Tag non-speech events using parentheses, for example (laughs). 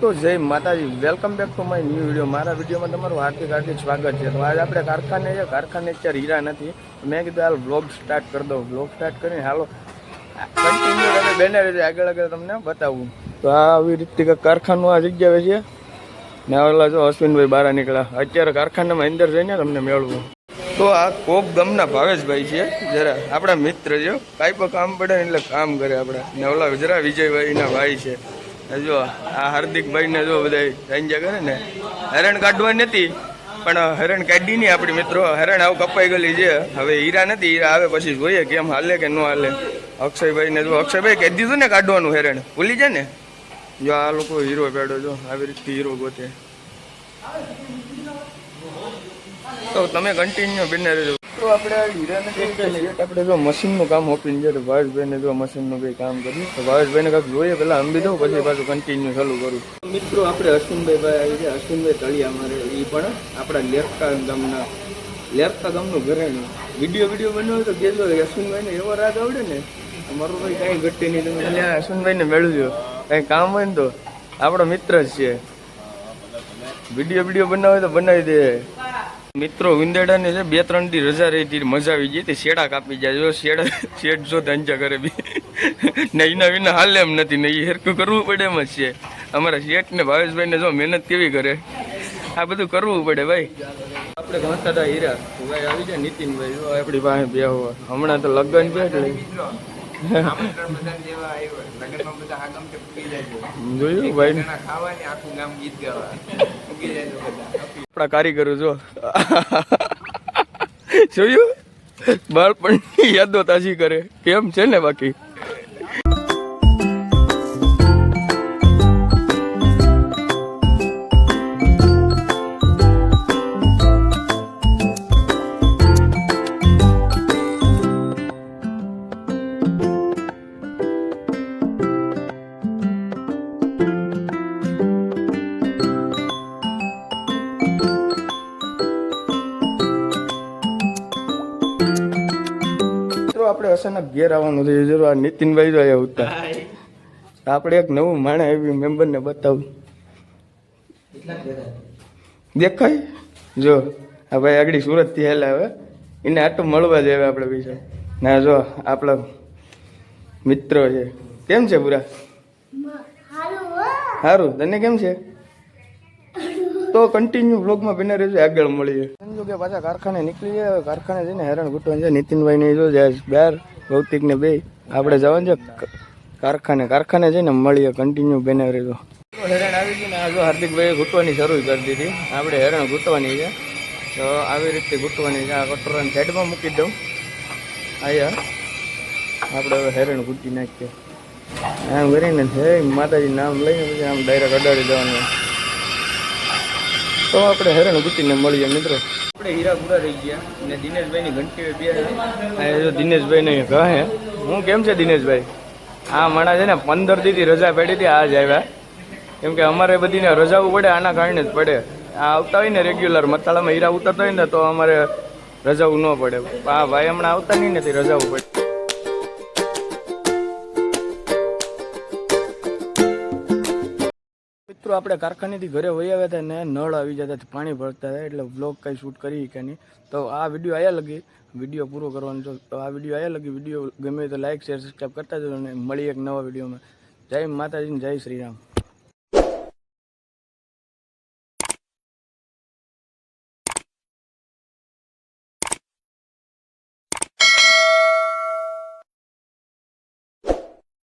તો જય માતાજી. Welcome back to my new video મારા વિડીયોમાં તમારું હાર્દિક હાર્દિક સ્વાગત છે. તો આજે આપણે કારખાને છે. કારખાને અત્યારે હીરા નથી. મેં કીધું હાલ બ્લોગ સ્ટાર્ટ કરી દઉં. બ્લોગ સ્ટાર્ટ કરીને હાલો કન્ટિન્યુ તમે રીતે આગળ આગળ તમને બતાવું. તો આવી રીતે કારખાનું આ જગ્યાએ છે. ને ઓલા જો અશ્વિનભાઈ બહાર નીકળ્યા. અત્યારે કારખાનામાં અંદર જઈને તમને મેળવું. તો આ કોક ગામના ભાવેશભાઈ છે. જરા આપણા મિત્ર છે. કાંઈ પણ કામ પડે એટલે કામ કરે આપણે. ને ઓલા જરા વિજયભાઈના ભાઈ છે. જો, આ હાર્દિકભાઈ ને જો બધા સાંજે કરે ને, હેરણ કાઢવાની નથી, પણ હેરણ કાઢી નહીં આપણી મિત્રો. હેરણ આવું કપાઈ ગયેલી છે. હવે હીરા નથી, હીરા આવે પછી જોઈએ કેમ હાલે કે ન હાલે. અક્ષયભાઈ ને જો, અક્ષયભાઈ કહી દીધું ને કાઢવાનું હેરણ. ભૂલી જાય ને? જો આ લોકો હીરો પેડો જો, આવી રીતે હીરો ગોતે. તો તમે કન્ટિન્યુ બિને રહેજો. તો આપણે આ હીરાને કંઈક (laughs) આપણે જો મશીનનું કામ ઓપીને છે તો ભાવેશભાઈને જો મશીનનું કંઈ કામ કર્યું તો ભાવેશભાઈને કાંઈક જોઈએ પહેલાં અંબી દઉં પછી પાછું કન્ટિન્યુ ચાલુ કરું. મિત્રો આપણે અશ્વિનભાઈ ભાઈ આવી છે અશ્વિનભાઈ તળિયા મારે એ પણ આપણા લેપકા ગામના લેપકા ગામનું ઘરેણું વીડિયો વીડિયો બનાવ્યો તો કહેજો અશ્વિનભાઈને એવો રાગ આવડે ને અમારું ભાઈ કાંઈ ઘટે નહીં. તમે અશ્વિનભાઈને મેળવજો. કાંઈ કામ હોય ને તો આપણો મિત્ર જ છે. વીડિયો વીડિયો બનાવે તો બનાવી દે. મિત્રો વિંદેડાની છે બે ત્રણ દી રજા રહી હતી મજા આવી ગઈ તે શેડા કાપી જાય જો શેડા શેડ જો ધંજા કરે બી. ને એના વિના હાલે એમ નથી. નહીં હેરકું કરવું પડે એમ જ છે. અમારા શેઠ ને ભાવેશભાઈ ને જો મહેનત કેવી કરે? આ બધું કરવું પડે ભાઈ. આપણે ઘણા હતા હીરા. ભાઈ આવી જાય નીતિનભાઈ. જો આપણી પાસે બે હોવા હમણાં તો લગ્ન બે જોયું ભાઈ? આપણા કારીગરો જો. (laughs) જોયું? બાળપણની યાદો તાજી કરે. કેમ છે ને બાકી? આપણે અચાનક ઘેર આવવાનું થયું જરૂર આ નીતિનભાઈ જો આવ્યા ઉતા આપણે એક નવું માણે એવી મેમ્બરને બતાવું. દેખાય? જો આ ભાઈ આગળ સુરતથી હેલા હવે. એને આટો મળવા જ આવે આપણે પૈસા ના જો આપણા મિત્રો છે. કેમ છે પૂરા? સારું તને કેમ છે? તો કન્ટિન્યુ બ્લોગમાં બને રહેજો આગળ મળીએ. સમજો કે પાછા કારખાને નીકળી જાય કારખાને જઈને હેરાન ગુટવાનું છે. નીતિનભાઈ ને જો જાય બાર ભૌતિક ને બે. આપણે જવાનું છે કારખાને. કારખાને જઈને મળીએ કન્ટિન્યુ બને રહેજો. હેરાન આવી ગઈ ને આ જો હાર્દિકભાઈ ઘૂંટવાની શરૂ કરી દીધી. આપણે હેરાન ઘૂંટવાની છે. તો આવી રીતે ઘૂંટવાની છે. આ કટોરાને સાઈડમાં મૂકી દઉં. અહીંયા. આપણે હવે હેરાન ઘૂંટી નાખીએ. આમ કરીને હે માતાજી નામ લઈને પછી આમ ડાયરેક્ટ અડાડી દેવાનું તો આપણે હેરાન ગુટીને મળીએ મિત્રો. આપણે હીરા પૂરા થઈ ગયા અને દિનેશભાઈની ઘંટી બે જો દિનેશભાઈને કહે હું કેમ છે દિનેશભાઈ? આ માણા છે ને પંદર દીથી રજા પડી હતી આજ આવ્યા. કેમ કે અમારે બધીને રજાવું પડે આના કારણે જ પડે. આ આવતા હોય ને રેગ્યુલર મતાળામાં હીરા ઉતરતા હોય ને તો અમારે રજાવું ન પડે. આ ભાઈ હમણાં આવતા નહીં નથી રજાવું પડે. મિત્રો, આપણે કારખાનેથી ઘરે વહી આવ્યા હતા ને નળ આવી જતા પાણી ભરતા હતા, એટલે બ્લોગ કંઈ શૂટ કરી કે નહીં. તો આ વીડિયો આયા લગી. વીડિયો પૂરો કરવાનો તો આ વીડિયો આયા લગી. વીડિયો ગમે તો લાઈક શેર સબસ્ક્રાઈબ કરતા જજો અને મળીએ એક નવા વિડીયોમાં જય માતાજી જય શ્રી રામ.